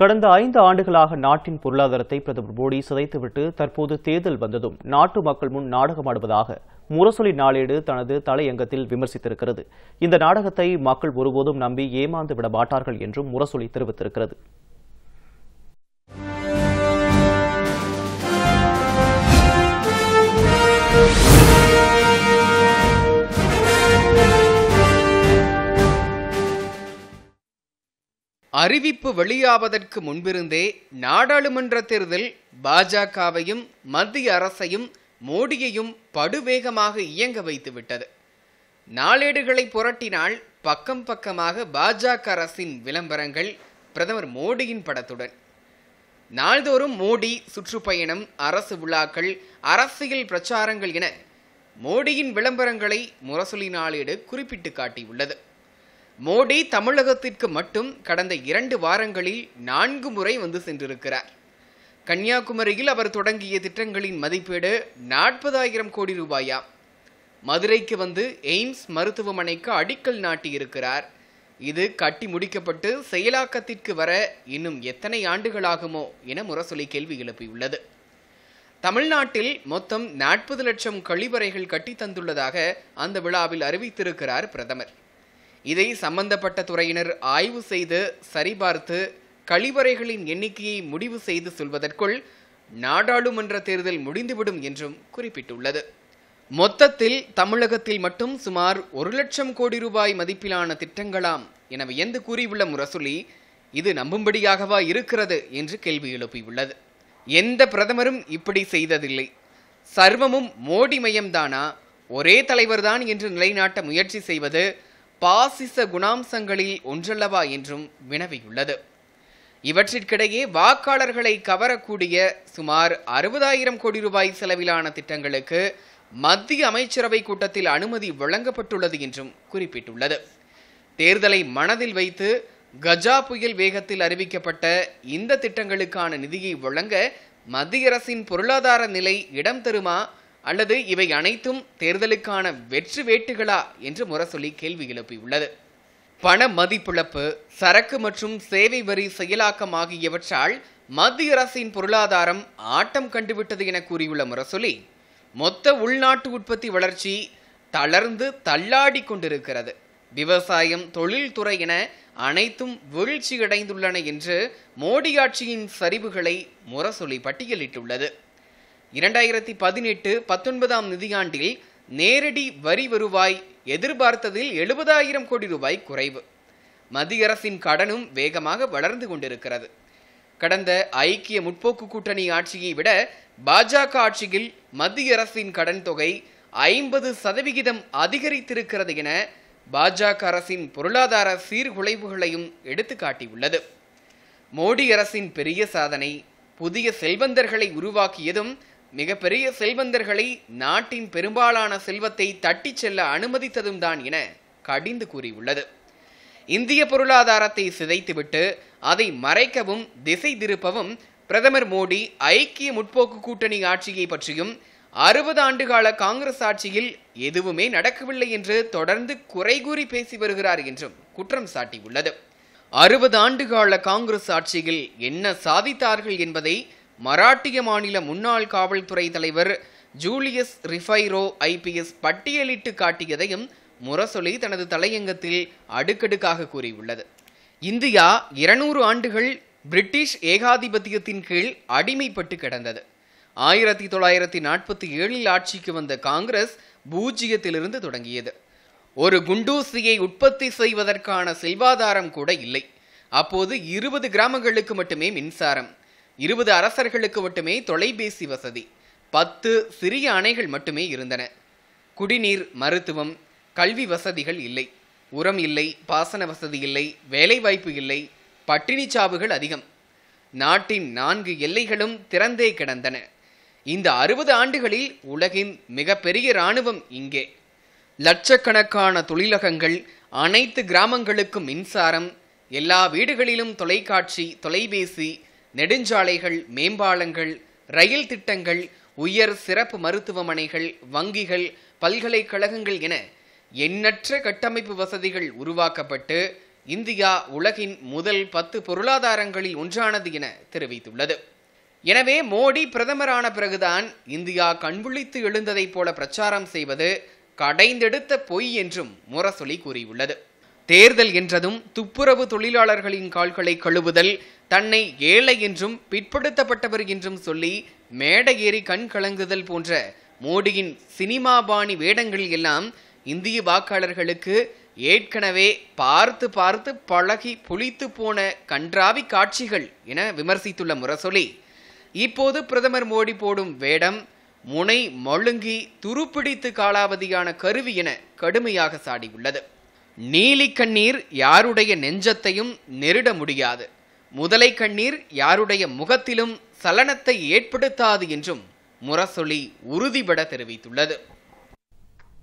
கடந்த ஐந்து ஆண்டுகளாக நாட்டின் பொருளாதாரத்தை பிரதமர் மோடி சிதைத்துவிட்டு தற்போது தேர்தல் வந்ததும் நாட்டு மக்கள் முன் நாடகமாடுவதாக முரசொலி நாளேடு தனது தலையங்கத்தில் விமர்சித்திருக்கிறது. இந்த நாடகத்தை மக்கள் ஒருபோதும் நம்பி ஏமாந்து விட மாட்டார்கள் என்றும் முரசொலி தெரிவித்திருக்கிறது. அறிவிப்பு வெளியாவதற்கு முன்பிருந்தே நாடாளுமன்ற தேர்தல் பாஜகவையும் மத்திய அரசையும் மோடியையும் படுவேகமாக இயங்க வைத்துவிட்டது. நாளேடுகளை புரட்டினால் பக்கம் பக்கமாக பாஜக அரசின் விளம்பரங்கள் பிரதமர் மோடியின் படத்துடன். நாள்தோறும் மோடி சுற்றுப்பயணம் அரசு விழாக்கள் அரசியல் பிரச்சாரங்கள் என மோடியின் விளம்பரங்களை முரசொலி நாளேடு குறிப்பிட்டு காட்டியுள்ளது. மோடி தமிழகத்திற்கு மட்டும் கடந்த இரண்டு வாரங்களில் நான்கு முறை வந்து சென்றிருக்கிறார். கன்னியாகுமரியில் அவர் தொடங்கிய திட்டங்களின் மதிப்பீடு நாற்பதாயிரம் கோடி ரூபாயாம் மதுரைக்கு வந்து எய்ம்ஸ் மருத்துவமனைக்கு அடிக்கல் நாட்டியிருக்கிறார். இது கட்டி முடிக்கப்பட்டு செயலாக்கத்திற்கு வர இன்னும் எத்தனை ஆண்டுகளாகுமோ என முரசொலி கேள்வி எழுப்பியுள்ளது. தமிழ்நாட்டில் மொத்தம் நாற்பது லட்சம் கழிவறைகள் கட்டி தந்துள்ளதாக அந்த விழாவில் அறிவித்திருக்கிறார் பிரதமர். இதை சம்பந்தப்பட்ட துறையினர் ஆய்வு செய்து சரிபார்த்து கழிவறைகளின் எண்ணிக்கையை முடிவு செய்து சொல்வதற்குள் நாடாளுமன்ற தேர்தல் முடிந்துவிடும் என்றும் குறிப்பிட்டுள்ளது. மொத்தத்தில் தமிழகத்தில் மட்டும் சுமார் ஒரு லட்சம் கோடி ரூபாய் மதிப்பிலான திட்டங்களாம் என வியந்து கூறியுள்ள முரசொலி இது நம்பும்படியாகவா இருக்கிறது என்று கேள்வி எழுப்பியுள்ளது. எந்த பிரதமரும் இப்படி செய்ததில்லை. சர்வமும் மோடி மையம்தானா? ஒரே தலைவர்தான் என்று நிலைநாட்ட முயற்சி செய்வது பாசிச குணாம்சங்களில் ஒன்றல்லவா என்றும் வினவியுள்ளது. இவற்றிற்கிடையே வாக்காளர்களை கவரக்கூடிய சுமார் அறுபதாயிரம் கோடி ரூபாய் செலவிலான திட்டங்களுக்கு மத்திய அமைச்சரவை கூட்டத்தில் அனுமதி வழங்கப்பட்டுள்ளது என்றும் குறிப்பிட்டுள்ளது. தேர்தலை மனதில் வைத்து கஜா புயல் வேகத்தில் அறிவிக்கப்பட்ட இந்த திட்டங்களுக்கான நிதியை வழங்க மத்திய அரசின் பொருளாதார நிலை இடம் தருமா அல்லது இவை அனைத்தும் தேர்தலுக்கான வெற்றி வேட்டுகளா என்று முரசொலி கேள்வி எழுப்பியுள்ளது. பண மதிப்பிழப்பு சரக்கு மற்றும் சேவை வரி செயலாக்கம் ஆகியவற்றால் மத்திய அரசின் பொருளாதாரம் ஆட்டம் கண்டுவிட்டது என கூறியுள்ள முரசொலி மொத்த உள்நாட்டு உற்பத்தி வளர்ச்சி தளர்ந்து தள்ளாடி கொண்டிருக்கிறது. விவசாயம் தொழில்துறை என அனைத்தும் வீழ்ச்சியடைந்துள்ளன என்று மோடி ஆட்சியின் சரிவுகளை முரசொலி பட்டியலிட்டுள்ளது. இரண்டாயிரத்தி பதினெட்டு பத்தொன்பதாம் நிதியாண்டில் நேரடி வரி வருவாய் எதிர்பார்த்ததில் எழுபதாயிரம் கோடி ரூபாய் குறைவு. மத்திய அரசின் கடனும் வேகமாக வளர்ந்து கொண்டிருக்கிறது. கடந்த ஐக்கிய முற்போக்கு கூட்டணி ஆட்சியை விட பாஜக ஆட்சியில் மத்திய அரசின் கடன் தொகை ஐம்பது சதவிகிதம் அதிகரித்திருக்கிறது என பாஜக அரசின் பொருளாதார சீர்குலைவுகளையும் எடுத்துக்காட்டியுள்ளது. மோடி அரசின் பெரிய சாதனை புதிய செல்வந்தர்களை உருவாக்கியதும் மிகப்பெரிய செல்வந்தர்களை நாட்டின் பெரும்பாலான செல்வத்தை தட்டிச் செல்ல அனுமதித்ததும் தான் என கடிந்து கூறியுள்ளது. இந்திய பொருளாதாரத்தை சிதைத்துவிட்டு அதை மறைக்கவும் திசை திருப்பவும் பிரதமர் மோடி ஐக்கிய முற்போக்கு கூட்டணி ஆட்சியை பற்றியும் அறுபது ஆண்டுகால காங்கிரஸ் ஆட்சியில் எதுவுமே நடக்கவில்லை என்று தொடர்ந்து குறை கூறி பேசி வருகிறார் என்றும் குற்றம் சாட்டியுள்ளது. அறுபது ஆண்டுகால காங்கிரஸ் ஆட்சியில் என்ன சாதித்தார்கள் என்பதை மராட்டிய மாநில முன்னாள் காவல்துறை தலைவர் ஜூலியஸ் ரிஃபைரோ ஐபிஎஸ் பட்டியலிட்டு காட்டியதையும் முரசொலி தனது தலையங்கத்தில் அடுக்கடுக்காக கூறியுள்ளது. இந்தியா இருநூறு ஆண்டுகள் பிரிட்டிஷ் ஏகாதிபத்தியத்தின் கீழ் அடிமைப்பட்டு கிடந்தது. ஆயிரத்தி தொள்ளாயிரத்தி நாற்பத்தி ஏழில் ஆட்சிக்கு வந்த காங்கிரஸ் பூஜ்ஜியத்திலிருந்து தொடங்கியது. ஒரு குண்டூசியை உற்பத்தி செய்வதற்கான செல்வாதாரம் கூட இல்லை. அப்போது இருபது கிராமங்களுக்கு மட்டுமே மின்சாரம். இருபது அரசர்களுக்கு மட்டுமே தொலைபேசி வசதி. பத்து சிறிய அணைகள் மட்டுமே இருந்தன. குடிநீர் மருத்துவம் கல்வி வசதிகள் இல்லை. உரம் இல்லை பாசன வசதி இல்லை வேலைவாய்ப்பு இல்லை பட்டினி சாவுகள் அதிகம். நாட்டின் நான்கு எல்லைகளும் திறந்தே கிடந்தன. இந்த அறுபது ஆண்டுகளில் உலகின் மிகப்பெரிய இராணுவம் இங்கே. லட்சக்கணக்கான தொழிலகங்கள் அனைத்து கிராமங்களுக்கும் மின்சாரம் எல்லா வீடுகளிலும் தொலைக்காட்சி தொலைபேசி நெடுஞ்சாலைகள் மேம்பாலங்கள் ரயில் திட்டங்கள் உயர் சிறப்பு மருத்துவமனைகள் வங்கிகள் பல்கலைக்கழகங்கள் என எண்ணற்ற கட்டமைப்பு வசதிகள் உருவாக்கப்பட்டு இந்தியா உலகின் முதல் பத்து பொருளாதாரங்களில் ஒன்றானது என தெரிவித்துள்ளது. எனவே மோடி பிரதமரான பிறகுதான் இந்தியா கண்விழித்து எழுந்ததைப் போல பிரச்சாரம் செய்வது கடைந்தெடுத்த பொய் என்றும் முரசொலி கூறியுள்ளது. தேர்தல் என்றதும் துப்புரவு தொழிலாளர்களின் கால்களை கழுவுதல் தன்னை ஏழை என்றும் பிற்படுத்தப்பட்டவர் என்றும் சொல்லி மேடை ஏறி கண் கலங்குதல் போன்ற மோடியின் சினிமா பாணி வேடங்கள் எல்லாம் இந்திய வாக்காளர்களுக்கு ஏற்கனவே பார்த்து பார்த்து பழகி புளித்து போன கன்றாவி காட்சிகள் என விமர்சித்துள்ள முரசொலி. இப்போது பிரதமர் மோடி போடும் வேடம் முனை மழுங்கி துருப்பிடித்து காலாவதியான கருவி என கடுமையாக சாடியுள்ளது. நீலி கண்ணீர் யாருடைய நெஞ்சத்தையும் நெருட முடியாது. முதலை கண்ணீர் யாருடைய முகத்திலும் சலனத்தை ஏற்படுத்தாது என்றும் முரசொலி உறுதிபட தெரிவித்துள்ளது.